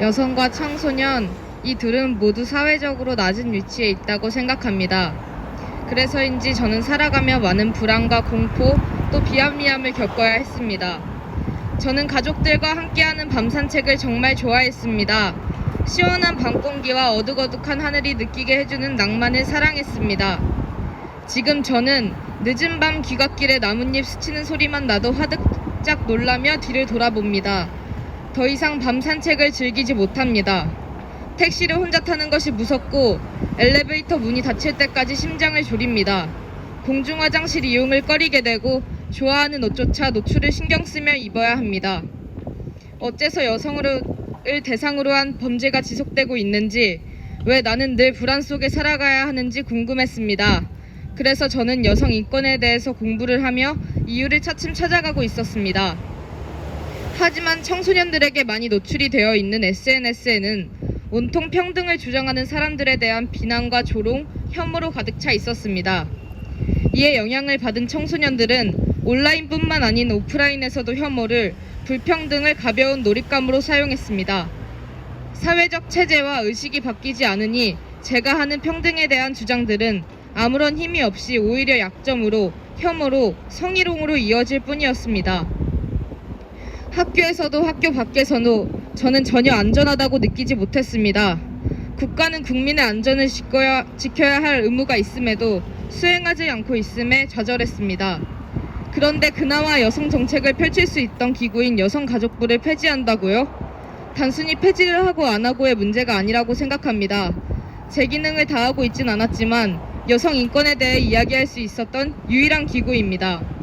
여성과 청소년, 이 둘은 모두 사회적으로 낮은 위치에 있다고 생각합니다. 그래서인지 저는 살아가며 많은 불안과 공포, 또 비합리함을 겪어야 했습니다. 저는 가족들과 함께하는 밤 산책을 정말 좋아했습니다. 시원한 밤 공기와 어둑어둑한 하늘이 느끼게 해주는 낭만을 사랑했습니다. 지금 저는 늦은 밤 귀갓길에 나뭇잎 스치는 소리만 나도 화들짝 놀라며 뒤를 돌아봅니다. 더 이상 밤 산책을 즐기지 못합니다. 택시를 혼자 타는 것이 무섭고 엘리베이터 문이 닫힐 때까지 심장을 졸입니다. 공중 화장실 이용을 꺼리게 되고 좋아하는 옷조차 노출을 신경 쓰며 입어야 합니다. 어째서 여성을 대상으로 한 범죄가 지속되고 있는지, 왜 나는 늘 불안 속에 살아가야 하는지 궁금했습니다. 그래서 저는 여성 인권에 대해서 공부를 하며 이유를 차츰 찾아가고 있었습니다. 하지만 청소년들에게 많이 노출이 되어 있는 SNS에는 온통 평등을 주장하는 사람들에 대한 비난과 조롱, 혐오로 가득 차 있었습니다. 이에 영향을 받은 청소년들은 온라인뿐만 아닌 오프라인에서도 혐오를 불평등을 가벼운 놀잇감으로 사용했습니다. 사회적 체제와 의식이 바뀌지 않으니 제가 하는 평등에 대한 주장들은 아무런 힘이 없이 오히려 약점으로 혐오로 성희롱으로 이어질 뿐이었습니다. 학교에서도 학교 밖에서도 저는 전혀 안전하다고 느끼지 못했습니다. 국가는 국민의 안전을 지켜야, 지켜야 할 의무가 있음에도 수행하지 않고 있음에 좌절했습니다. 그런데 그나마 여성 정책을 펼칠 수 있던 기구인 여성가족부를 폐지한다고요? 단순히 폐지를 하고 안 하고의 문제가 아니라고 생각합니다. 제 기능을 다하고 있진 않았지만 여성 인권에 대해 이야기할 수 있었던 유일한 기구입니다.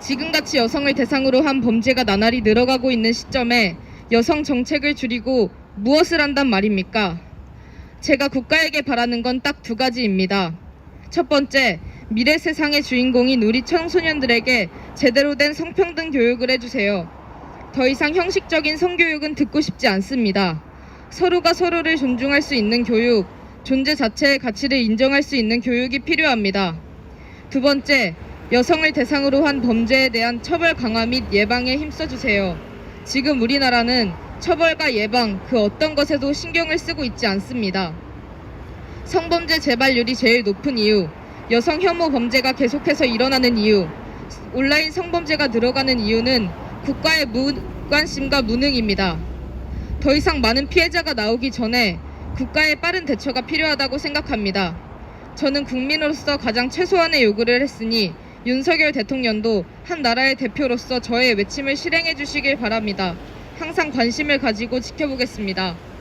지금같이 여성을 대상으로 한 범죄가 나날이 늘어가고 있는 시점에 여성 정책을 줄이고 무엇을 한단 말입니까? 제가 국가에게 바라는 건 딱 두 가지입니다. 첫 번째, 미래 세상의 주인공인 우리 청소년들에게 제대로 된 성평등 교육을 해주세요. 더 이상 형식적인 성교육은 듣고 싶지 않습니다. 서로가 서로를 존중할 수 있는 교육, 존재 자체의 가치를 인정할 수 있는 교육이 필요합니다. 두 번째, 여성을 대상으로 한 범죄에 대한 처벌 강화 및 예방에 힘써주세요. 지금 우리나라는 처벌과 예방 그 어떤 것에도 신경을 쓰고 있지 않습니다. 성범죄 재발률이 제일 높은 이유, 여성 혐오 범죄가 계속해서 일어나는 이유, 온라인 성범죄가 늘어가는 이유는 국가의 무관심과 무능입니다. 더 이상 많은 피해자가 나오기 전에 국가의 빠른 대처가 필요하다고 생각합니다. 저는 국민으로서 가장 최소한의 요구를 했으니 윤석열 대통령도 한 나라의 대표로서 저의 외침을 실행해 주시길 바랍니다. 항상 관심을 가지고 지켜보겠습니다.